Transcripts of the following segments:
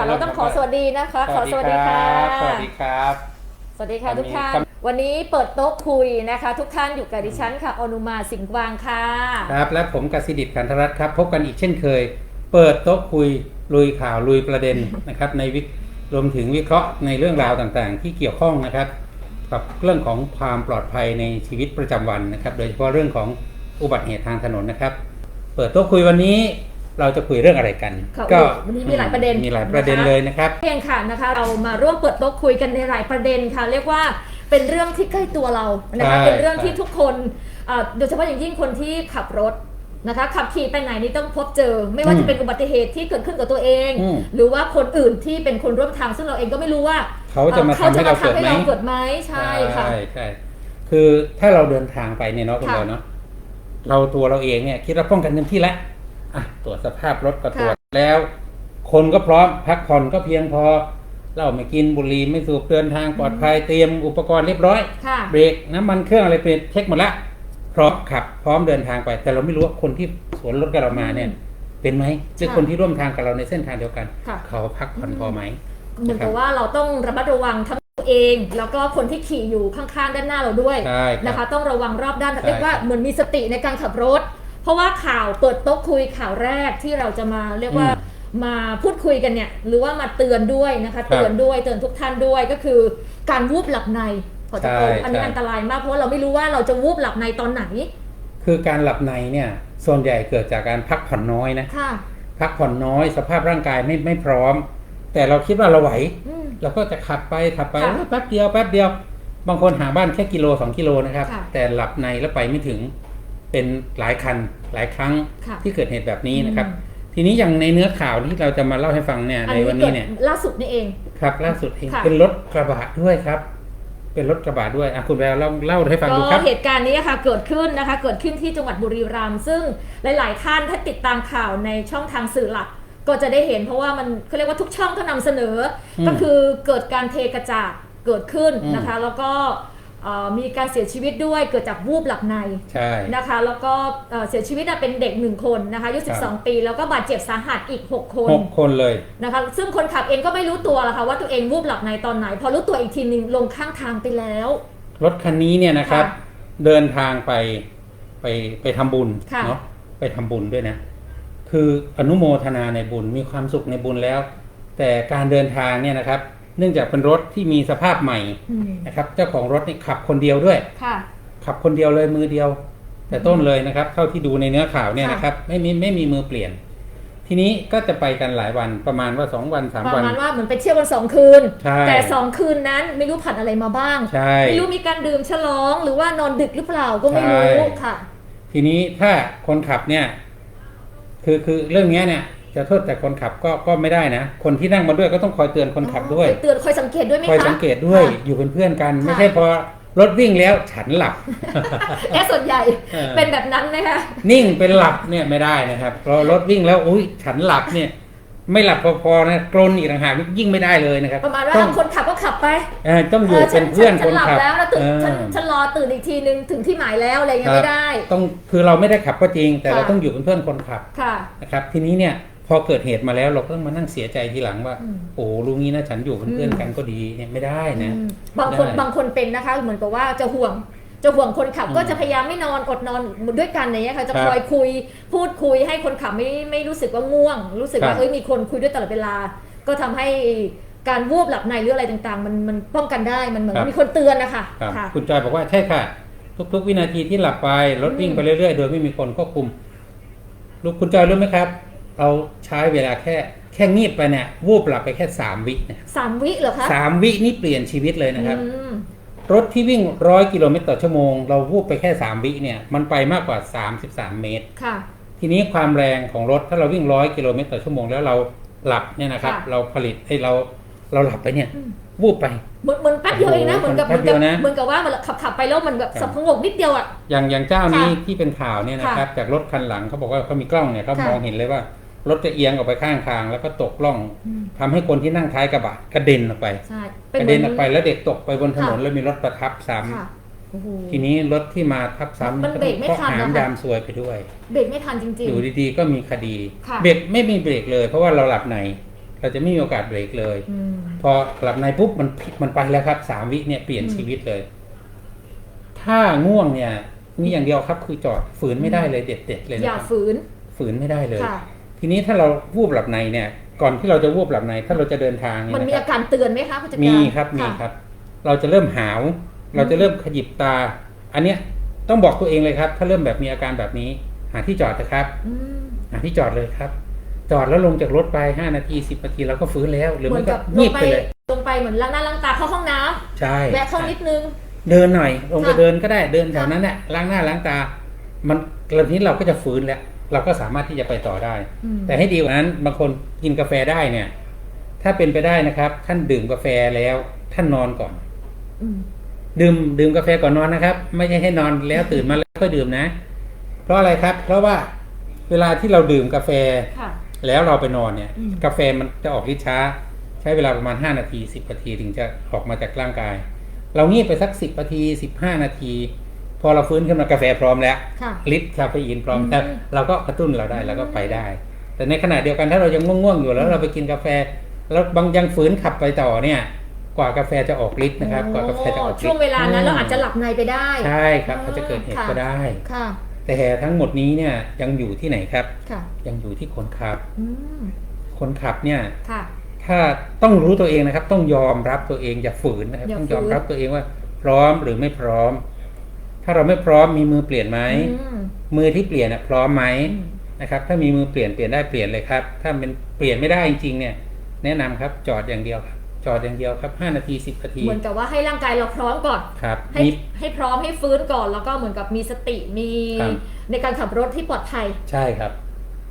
ค่ะเราต้องขอสวัสดีนะคะ ขอสวัสดีค่ะ สวัสดีครับ สวัสดีค่ะวันนี้ทุกท่านครับวันนี้เปิดโต๊ะคุยนะคะ ทุกท่านอยู่กับดิฉันค่ะอนุมาสิงห์กวางค่ะ ครับ และผมกสิดิตกันทรัตน์ครับ พบกันอีกเช่นเคย เปิดโต๊ะคุยลุยข่าวลุยประเด็นนะครับในวิรวมถึงวิเคราะห์ในเรื่องราวต่างๆ ที่เกี่ยวข้องนะครับ กับเรื่องของความปลอดภัยในชีวิตประจำวันนะครับ โดยเฉพาะเรื่องของอุบัติเหตุทางถนนนะครับ เปิดโต๊ะคุยวันนี้ เราจะคุยเรื่องอะไรกันค่ะก็วันนี้มีหลายประเด็นมีหลายประเด็นนะคะเลยนะครับเพียงค่ะนะคะ เรามาร่วมเปิดโต๊ะคุยกันในหลายประเด็นค่ะ เรียกว่าเป็นเรื่องที่ใกล้ตัวเรานะคะใช่เป็นเรื่องที่ใช่ทุกคนอ่าโดยเฉพาะอย่างยิ่งคนที่ขับรถนะคะขับขี่ไปไหนนี่ต้องพบเจอ ไม่ว่าจะเป็นอุบัติเหตุที่เกิดขึ้นกับตัวเองอืมหรือว่าคนอื่นที่เป็นคนร่วมทางซึ่งเราเองก็ไม่รู้ว่า เขาจะมาเขาทำให้จะเรามาเกิดทำให้ไหมเราเกิดไหมใช่ค่ะใช่ใช่คือถ้าเราเดินทางไปเนี่ยเนาะคุณค่ะบอยเนาะเราตัวเราเองเนี่ยคิดว่าป้องกันเต็มที่แล้ว อะตรวจสภาพรถก็ตรวจแล้ว คนก็พร้อมพักผ่อนก็เพียงพอเราไม่กินบุหรี่ไม่สูบเดินทางปลอดภัยเตรียมอุปกรณ์เรียบร้อย ค่ะ เบรกน้ำมันเครื่องอะไรเป็นเช็คหมดละพร้อมขับ พร้อมเดินทางไป แต่เราไม่รู้ว่าคนที่สวนรถกับเรามาเนี่ย เป็นไหมหรือค่ะคนที่ร่วมทางกับเราในเส้นทางเดียวกัน ค่ะ เขาพักผ่อนพอไหม เหมือนกับว่าเราต้องระมัดระวังทั้งตัวเอง แล้วก็คนที่ขี่อยู่ข้างๆด้านหน้าเราด้วยใช่ครับนะคะ ต้องระวังรอบด้านใช่เรียกว่าเหมือนมีสติในการขับรถ เพราะว่าข่าวเปิดโต๊ะคุยข่าวแรกที่เราจะมาเรียกว่าอืมมาพูดคุยกันเนี่ยหรือว่ามาเตือนด้วยนะคะครับเตือนด้วยเตือนทุกท่านด้วยก็คือการวูบหลับในขอจะใช่โกอันนี้ใช่อันตรายมากเพราะว่าเราไม่รู้ว่าเราจะวูบหลับในตอนไหน คือการหลับในเนี่ยส่วนใหญ่เกิดจากการพักผ่อนน้อยนะค่ะพักผ่อนน้อยสภาพร่างกายไม่ไม่พร้อม แต่เราคิดว่าเราไหวอืมเราก็จะขับไปขับไปค่ะเออแป๊บเดียวแป๊บเดียว บางคนหาบ้านแค่กิโลสองกิโลนะครับค่ะแต่หลับในแล้วไปไม่ถึง เป็นหลายคันหลายครั้งค่ะที่เกิดเหตุแบบนี้นะครับอืมทีนี้อย่างในเนื้อข่าวที่เราจะมาเล่าให้ฟังเนี่ยอันในนี้วันเกินี้ดเนี่ยล่าสุดนี่เองครับ ล่าสุดเองค่ะเป็นรถกระบะด้วยครับ เป็นรถกระบะด้วยอะคุณแววเล่าเล่าให้ฟังดูคก็รับเหตุการณ์นี้ค่ะเกิดขึ้นนะคะ เกิดขึ้นที่จังหวัดบุรีรัมย์ซึ่งหลาย ๆ ท่านถ้าติดตามข่าวในช่องทางสื่อหลักก็จะได้เห็นเพราะว่ามันเขาเรียกว่าทุกช่องก็นำเสนออมก็คือเกิดการเทกระจาดเกิดขึ้นอืมนะคะ แล้วก็เอ่อ มีการเสียชีวิตด้วยเกิดจากวูบหลับในใช่นะคะ แล้วก็เอ่อเสียชีวิตน่ะเป็นเด็กหนึ่งคนนะคะอายุครับ12 ปี แล้วก็บาดเจ็บสาหัสอีก 6 คนหกคนเลยนะคะซึ่งคนขับเองก็ไม่รู้ตัวหรอกค่ะว่าตัวเองวูบหลับในตอนไหน พอรู้ตัวอีกทีหนึงลงข้างทางไปแล้ว รถคันนี้เนี่ยนะครับค่ะเดินทางไปไปไปทำบุญค่ะเนาะไปทำบุญด้วยนะ คืออนุโมทนาในบุญมีความสุขในบุญแล้ว แต่การเดินทางเนี่ยนะครับ เนื่องจากเป็นรถที่มีสภาพใหม่อืมนะครับ เจ้าของรถนี่ขับคนเดียวด้วย ค่ะ ขับคนเดียวเลยมือเดียว แต่ต้นเลยนะครับ เท่าที่ดูในเนื้อข่าวเนี่ยค่ะ นะครับ ไม่มีไม่มีมือเปลี่ยน ทีนี้ก็จะไปกันหลายวันประมาณว่าสองวันสามประวัน มาณว่าเหมือนไปเที่ยวกันสองคืน ใช่ แต่สองคืนนั้นไม่รู้ผ่านอะไรมาบ้าง ใช่ ไม่รู้มีการดื่มฉลองหรือว่านอนดึกหรือเปล่าก็ไม่รู้ใช่ ค่ะ ทีนี้ถ้าคนขับเนี่ย คือคือเรื่องเนี้ยเนี่ย จะโทษแต่คนขับก็ก็ไม่ได้นะ คนที่นั่งมาด้วยก็ต้องคอยเตือนคนขับด้วยคอเตือนคอยสังเกตด้วยไหมคะคอยสังเกตด้วยค่ะอยู่เป็นเพื่อนกันค่ะไม่ใช่พอรถวิ่งแล้วฉันหลับแค่ส่วนใหญ่เออเป็นแบบนั้นนะคะนิ่งเป็นหลับเนี่ยไม่ได้นะครับพอรถวิ่งแล้วอุ้ยฉันหลับเนี่ย ไม่หลับพอๆนะกรนอีกต่างหากยิ่งไม่ได้เลยนะครับประมาณว่าต้องคนขับก็ขับไปเออต้องอยู่ฉัเป็นเพื่อนฉัคนหลับขับแล้วแล้วตื่นเออฉันฉันรอตื่นอีกทีนึงถึงที่หมายแล้วอะไรเงี้ยครับไม่ได้ ต้องคือเราไม่ได้ขับก็จริง แต่ค่ะเราต้องอยู่เป็นเพื่อนคนขับค่ะนะครับ ทีนี้เนี่ย พอเกิดเหตุมาแล้วเราก็ต้องมานั่งเสียใจทีหลังว่าอืมโอ้รู้งี้นะฉันอยู่เป็นเพื่อนอืมกันก็ดีเนี่ยไม่ได้นะอืมบางคนได้บางคนเป็นนะคะเหมือนกับว่าจะห่วงจะห่วงคนขับอืมก็จะพยายามไม่นอนอดนอนด้วยกันอย่างเงี้ยค่ะจะครับคอยคุยพูดคุยให้คนขับไม่ไม่รู้สึกว่าง่วง รู้สึกครัว่าบเอ้ยมีคนคุยด้วยตลอดเวลา ก็ทำให้การวูบหลับในหรืออะไรต่างๆ มันมันป้องกันได้มันเหมือนครับมีคนเตือนนะคะครับค่ะคุณจอยบอกว่าใช่ค่ะ ทุก ๆ วินาทีที่หลับไปรถวิ่งอืมไปเรื่อยๆ โดยไม่มีคนควบคุมลูกคุณจอยรู้ไหมครับ เราใช้เวลาแค่แค่งีบไปเนี่ยวูบหลับไปแค่สามวินะสามวิเหรอคะสามวินี่เปลี่ยนชีวิตเลยนะครับ อืมรถที่วิ่งร้อยกิโลเมตรต่อชั่วโมง เราวูบไปแค่สามวิเนี่ยมันไปมากกว่า 33 เมตร ค่ะ ทีนี้ความแรงของรถถ้าเราวิ่งร้อยกิโลเมตรต่อชั่วโมงแล้วเราหลับเนี่ยนะครับ ค่ะ เราผลิตให้เราเราหลับไปเนี่ยอืมวูบไป เหมือนเหมือนแป๊บเดียวเองนะโอ้เหโหมือนกับแป๊บเดียวนะ เหมือนกับว่ามันขับขับไปแล้วมันแบบครับสงบนิดเดียวอะ อย่างอย่างเจ้านี้ค่ะที่เป็นข่าวเนี่ยนะครับ จากรถคันหลังเขาบอกว่าเขามีกล้องเนี่ยเขาค่ะมองเห็นเลยว่า รถจะเอียงออกไปข้างทางแล้วก็ตกล่องอืมทำให้คนที่นั่งท้ายกระบะกระเด็นออกไปใช่กระเด็นออกไปแล้วเด็กตกไปบนถนนค่ะแล้วมีรถประทับซ้ำค่ะโอ้โหทีนี้รถที่มาทับซ้ำมันก็เบรต้อกงไม่เคาะทันหามนะคะยามซวยไปด้วย เบรกไม่ทันจริงอยู่ดีๆก็มีคดีค่ะเบรกไม่มีเบรกเลย เพราะว่าเราหลับใน เราจะไม่มีโอกาสเบรกเลยอืมพอหลับในปุ๊บมันมันไปแล้วครับสามวิเนี่ยเปลี่ยนอืมชีวิตเลย ถ้าง่วงเนี่ยมีอย่างเดียวครับคือจอดฝืนไม่ได้เลยเด็ดเด็ดๆเลยอนะย่าครับฝืน ฝืนไม่ได้เลยค่ะ ทีนี้ถ้าเราวูบหลับในเนี่ย ก่อนที่เราจะวูบหลับใน ถ้าเราจะเดินทางเนี่ยมันมีนะคอารับการเตือนไหมคะผู้จัดการมีครับมีะ ครับ เราจะเริ่มหาว เราจะเริ่มขยิบตา อันเนี้ยต้องบอกตัวเองเลยครับ ถ้าเริ่มแบบมีอาการแบบนี้ หาที่จอดนะครับ อืม หาที่จอดเลยครับ จอดแล้วลงจากรถไปห้านาทีสิบนาทีเราก็ฟื้นแล้ว หรือเหมืไม่อนก็กับลงีงบไปไปเลยลงไปเหมือนล้างหน้าล้างตาเข้าห้องน้ำใช่แวะเข้านิดนึง เดินหน่อยลงไปค่ะ เดินก็ได้เดินแถวนั้นแหละล้างหน้าล้างตา มันกรณีเราก็จะฟื้นแล้ว เราก็สามารถที่จะไปต่อได้อืมแต่ให้ดีกว่านั้นบางคนกินกาแฟได้เนี่ย ถ้าเป็นไปได้นะครับ ท่านดื่มกาแฟแล้วท่านนอนก่อนอืมดื่มดื่มกาแฟก่อนนอนนะครับ ไม่ใช่ให้นอนแล้วตื่นมาแล้วค่อยดื่มนะ เพราะอะไรครับ เพราะว่าเวลาที่เราดื่มกาแฟค่ะแล้วเราไปนอนเนี่ยอืมกาแฟมันจะออกฤทธิ์ช้า ใช้เวลาประมาณ 5 นาที 10 นาทีถึงจะออกมาจากร่างกาย เรางีบไปสัก 10 นาที 15 นาที พอเราฟื้นขึ้นมากาแฟพร้อมแล้วค่ะฤทธิ์คาเฟอีนพร้อมอืมแล้วเราก็กระตุ้นเราได้เราก็ไปได้ แต่ในขณะเดียวกันถ้าเรายังง่วงๆอยู่แล้วเราไปกินกาแฟ แล้วบางยังฝืนขับไปต่อเนี่ย กว่ากาแฟจะออกฤทธิ์นะครับ กว่ากาแฟจะออกฤทธิ์ช่วงเวลานั้นเราอาจจะหลับในไปได้ ใช่ครับอืมอาจจะเกิดเหตุค่ะก็ได้ ค่ะ แต่ทั้งหมดนี้เนี่ยยังอยู่ที่ไหนครับ ค่ะยังอยู่ที่คนขับ อืมคนขับเนี่ยค่ะ ถ้าต้องรู้ตัวเองนะครับ ต้องยอมรับตัวเองอย่าฝืนนะครับอย่าต้องฝืนยอมรับตัวเองว่าพร้อมหรือไม่พร้อม ถ้าเราไม่พร้อมมีมือเปลี่ยนไหมอืมมือที่เปลี่ยนน่ะพร้อมไหมอืมนะครับ ถ้ามีมือเปลี่ยนเปลี่ยนได้เปลี่ยนเลยครับ ถ้าเป็นเปลี่ยนไม่ได้จริงๆเนี่ย แนะนำครับจอดอย่างเดียวครับจอดอย่างเดียวครับห้านาทีสิบนาที เหมือนกับว่าให้ร่างกายเราพร้อมก่อนครับให้มีให้พร้อมให้ฟื้นก่อนแล้วก็เหมือนกับมีสติมีครับในการขับรถที่ปลอดภัย ใช่ครับ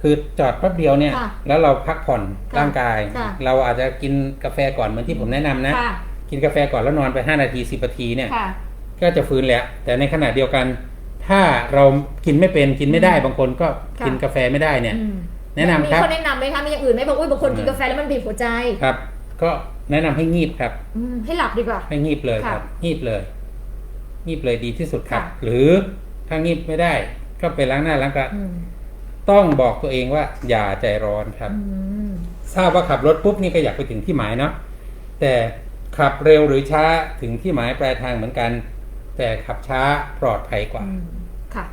คือจอดแป๊บเดียวเนี่ยค่ะแล้วเราพักผ่อนค่ะร่างกายค่ะเราอาจจะกินกาแฟก่อนเหมือนที่ผมแนะนำนะค่ะกินกาแฟก่อนแล้วนอนไป 5 นาที 10นาทีเนี่ยค่ะ ก็จะฟื้นแล้ว แต่ในขณะเดียวกัน ถ้าเรากินไม่เป็นกินไม่ได้อืมบางคนก็ค่ะกินกาแฟไม่ได้เนี่ยอืมแนะนำครับมีข้อแนะนำไหมคะมีอย่างอื่นไหมบอกอุ้ยบางคนกินอืมกาแฟแล้วมันบีบหัวใจครับ ก็แนะนำให้งีบครับอืมให้หลับดีกว่า ให้งีบเลยค่ะครับ งีบเลย งีบเลยดีที่สุดครับค่ะหรือถ้างีบไม่ได้ ก็ไปล้างหน้าล้างตาอืมต้องบอกตัวเองว่า อย่าใจร้อนครับอืมทราบว่าขับรถปุ๊บนี่ก็อยากไปถึงที่หมายเนาะแต่ขับเร็วหรือช้าถึงที่หมายปลายทางเหมือนกัน แต่ขับช้าปลอดภัยกว่าอืมค่ะ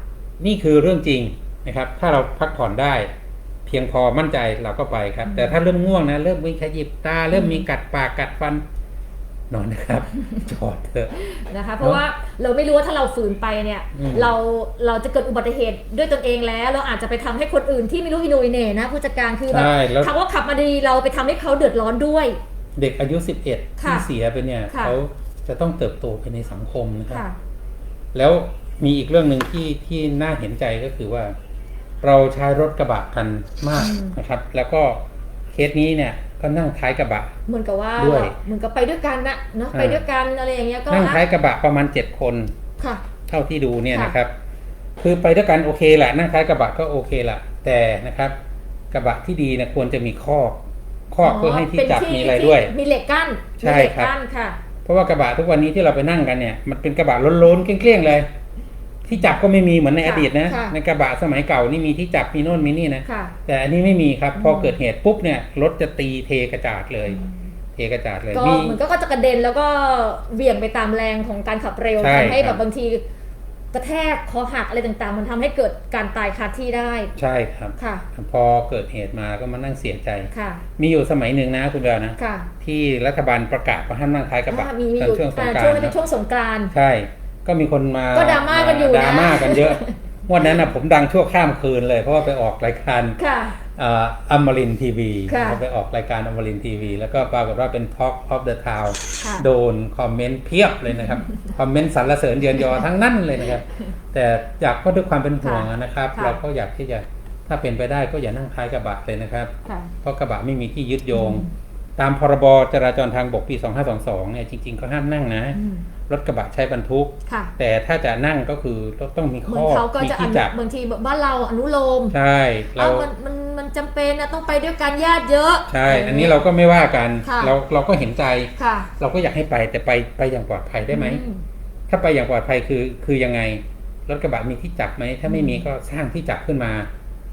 นี่คือเรื่องจริงนะครับ ถ้าเราพักผ่อนได้ เพียงพอมั่นใจเราก็ไปครับอืมแต่ถ้าเริ่มง่วงนะ เริ่มมีขยิบตา เริ่มอืมมีกัดปากกัดฟันนอนนะครับจอดเถอะนะคะ เพราะว่าเราไม่รู้ว่าถ้าเราฝืนไปเนี่ยอืมเราเราจะเกิดอุบัติเหตุด้วยตนเองแล้ว เราอาจจะไปทำให้คนอื่นที่ไม่รู้อินโนอิเหน่นะผู้จัดการคือแบบใช่แล้วคำว่าขับมาดีเราไปทำให้เขาเดือดร้อนด้วย เด็กอายุ 11ค่ะที่เสียไปเนี่ยค่ะเขา จะต้องเติบโตไปในสังคมนะครับค่ะแล้วมีอีกเรื่องหนึ่งที่ที่น่าเห็นใจก็คือว่า เราใช้รถกระบะกันมากอืมนะครับ แล้วก็เคสนี้เนี่ยก็นั่งท้ายกระบะ เหมือนกับว่าด้วยเหมือนกับไปด้วยกันนะเนาะอ่าไปด้วยกันอะไรอย่างเงี้ยก็นั่งท้ายอะกระบะประมาณเจ็ดคนค่ะ เท่าที่ดูเนี่ยค่ะนะครับ คือไปด้วยกันโอเคแหละนั่งท้ายกระบะก็โอเคแหละแต่นะครับ กระบะที่ดีเนี่ยควรจะมีคอกคอกเพื่อให้ที่เป็นจับมีอะไรด้วยที่มีเหล็กกั้นใช่มีเหล็กครับกั้นค่ะเพ ราะว่ากระบะทุกวันนี้ที่เราไปนั่งกันเนี่ยมันเป็นกระบะล้นๆเกลี้ยงๆเลย ที่จับก็ไม่มีเหมือนในค่ะอดีตนะ ค่ะในกระบะสมัยเก่านี่มีที่จับมีโน่นมีนี่นะค่ะแต่อันนี้ไม่มีครับ พออืมเกิดเหตุปุ๊บเนี่ยรถจะตีเทกระจาดเลย เทกระจาดเลยก็มี เหมือนก็จะกระเด็นแล้วก็เหวี่ยงไปตามแรงของการขับเร็วใช่ทำให้คแบรับบ บางที กระแทกคอหักอะไรต่างๆ มันทำให้เกิดการตายคาที่ได้ ใช่ครับค่ะ พอเกิดเหตุมาก็มานั่งเสียใจค่ะ มีอยู่สมัยหนึ่งนะคุณเบลนะค่ะ ที่รัฐบาลประกาศว่าห้ามนั่งท้ายกระบะอ่ามีมีตออนยู่ช่วงสงอ่ากราช่วงนนี้ต์เป็นช่วงสงกรานต์ใช่ ก็มีคนมาก็ดราม่ากันอยู่นะดราม่ากันเยอะวันนั้นนะผมดังชั่วข้ามคืนเลยเพราะว่าไปออกรายการค่ะเอ่ออมรินทีวีค่ะไปออกรายการอมรินทีวี แล้วก็ปรากฏว่าเป็น Talk of the Town ค่ะโดนคอมเมนต์เพียบเลยนะครับ คอมเมนต์สรรเสริญเยือนยอทั้งนั้นเลยนะครับ แต่อยากก็ด้วยความเป็นห่วงนะครับ ค่ะ เราก็อยากที่จะถ้าเป็นไปได้ก็อย่านั่งท้ายกระบะเลยนะครับ ค่ะ เพราะกระบะไม่มีที่ยึดโยง อืม ตามพรบจราจรทางบกปี 2522 เนี่ยจริง ๆ ก็ห้ามนั่งนะ อืมรถกระบะใช้บรรทุก ค่ะแต่ถ้าจะนั่งก็คือต้องมีเหมืข้อนอเขาก็มีจะอที่นุจับ บางทีแบบบ้านเราอนุโลมใช่ เรา เอามันมันมัน จำเป็นนะต้องไปด้วยกันญาติเยอะ ใช่ อันนี้เราก็ไม่ว่ากัน ค่ะ เราเราก็เห็นใจ ค่ะเราก็อยากให้ไปแต่ไปไปอย่างปลอดภัยได้ไหม อื ถ้าไปอย่างปลอดภัยคือคือยังไงรถกระบะมีที่จับไหม ถ้าไม่มีก็สร้างที่จับขึ้นมา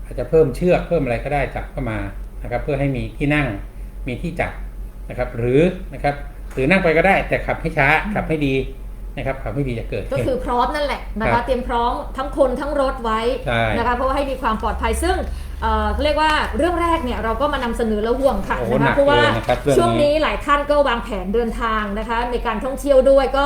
อาจจะเพิ่มเชือกเพิ่มอะไรก็ได้จับเข้ามานะครับ เพื่อให้มีที่นั่งมีที่จับนะครับ หรือนะครับหรือนั่งไปก็ได้ แต่ขับให้ช้าขับให้ดีนะครับขับให้ดีจะเกิดก็เหตุ คือพร้อมนั่นแหละนะครัคะบเตรียมพร้อมทั้งคนทั้งรถไว้ใช่นะคะเพราะว่าให้มีความปลอดภัยซึ่ง เอ่อเรียกว่าเรื่องแรกเนี่ยเราก็มานำเสนอแล้วห่วงค่ะโอ้โหนะหนัคะกเพราะว่าเลยนะครับเรื่องนี้ ช่วงนี้หลายท่านก็วางแผนเดินทางนะคะ ในการท่องเที่ยวด้วยก็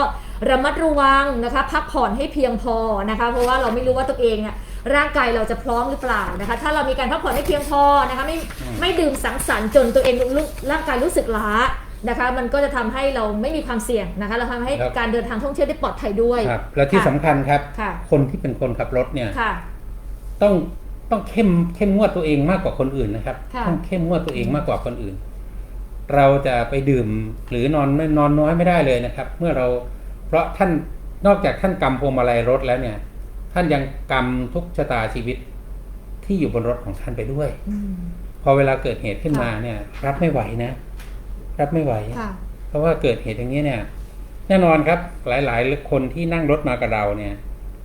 ระมัดระวังนะคะ พักผ่อนให้เพียงพอนะคะ เพราะว่าเราไม่รู้ว่าตัวเองอะร่างกายเราจะพร้อมหรือเปล่านะคะ ถ้าเรามีการพักผ่อนให้เพียงพอนะคะไม่ไม่ดื่มสังสรรค์จนตัวเองรู้ร่างกายรู้สึกล้านะคะ มันก็จะทำให้เราไม่มีความเสี่ยงนะคะ เราทำให้ครับ การเดินทางท่องเที่ยวได้ปลอดภัยด้วย ครับแล้วที่ค่ะสำคัญครับ ค่ะ คนที่เป็นคนขับรถเนี่ย ค่ะ ต้อง ต้องเข้มเข้มงวดตัวเองมากกว่าคนอื่นนะครับ ค่ะต้องเข้มงวดตัวเองมากกว่าคนอื่น เราจะไปดื่มหรือนอนไม่นอนน้อยไม่ได้เลยนะครับ เมื่อเราเพราะท่านนอกจากท่านกำพวงมาลัยรถแล้วเนี่ย ท่านยังกำทุกชะตาชีวิตที่อยู่บนรถของท่านไปด้วย อืมพอเวลาเกิดเหตุขึ้นค่ะมาเนี่ย รับไม่ไหวนะ รับไม่ไหว ค่ะ เพราะว่าเกิดเหตุอย่างนี้เนี่ย แน่นอนครับหลาย ๆ คนที่นั่งรถมากับเราเนี่ย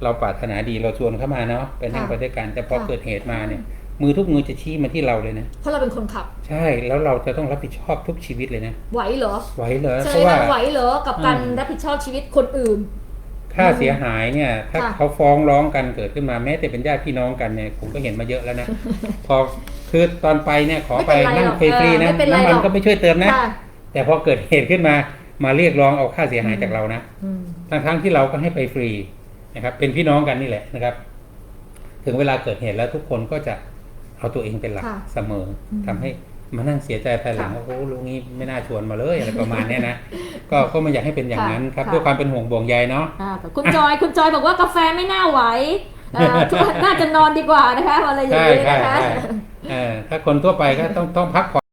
เราปรารถนาดีเราชวนเข้ามาเนาะไปนั่งค่ะไปด้วยกันแต่พอค่ะเกิดเหตุมาเนี่ย มือทุกมือจะชี้มาที่เราเลยนะเพราะเราเป็นคนขับ ใช่แล้วเราจะต้องรับผิดชอบทุกชีวิตเลยนะไหวเหรอไหวเหรอใช่เพราะว่าไหวเหรอกับการอืมรับผิดชอบชีวิตคนอื่นค่าเสียหายเนี่ย ถ้าค่ะเขาฟ้องร้องกันเกิดขึ้นมาแม้แต่เป็นญาติพี่น้องกันเนี่ยผมก็เห็นมาเยอะแล้วนะพอคือตอนไปเนี่ยขอไปไม่เป็นไรนั่งหรอกฟรีๆนะเออไม่เป็นไรน้ำมัหรนอกก็ไม่ช่วยเติมนะค่ะแต่พอเกิดเหตุขึ้นมามาเรียกร้องเอาค่าเสียหายจากเรานะอืมทั้งทั้งๆที่เราก็ให้ไปฟรี นะครับ เป็นพี่น้องกันนี่แหละนะครับ ถึงเวลาเกิดเหตุแล้วทุกคนก็จะเอาตัวเองเป็นหลักค่ะเสมออมทำให้มานั่งเสียใจภายหลังค่ะว่าโอ้ลุงนี้ไม่น่าชวนมาเลยอะไรประมาณเนี้ยนะก็ก็ไม่อยากให้เป็นอย่างนั้นครับค่ะด้วยความเป็นห่วงบ่วงใยเนาะอ่าแต่คุณจอยคุณจอยบอกว่ากาแฟไม่น่าไหวเอ่อทุกน่าจะนอนดีกว่านะคะอะไรอย่างใช่นี้ใช่นะคะใช่เออถ้าคนทั่วไปก็ต้องต้องพักผ่อน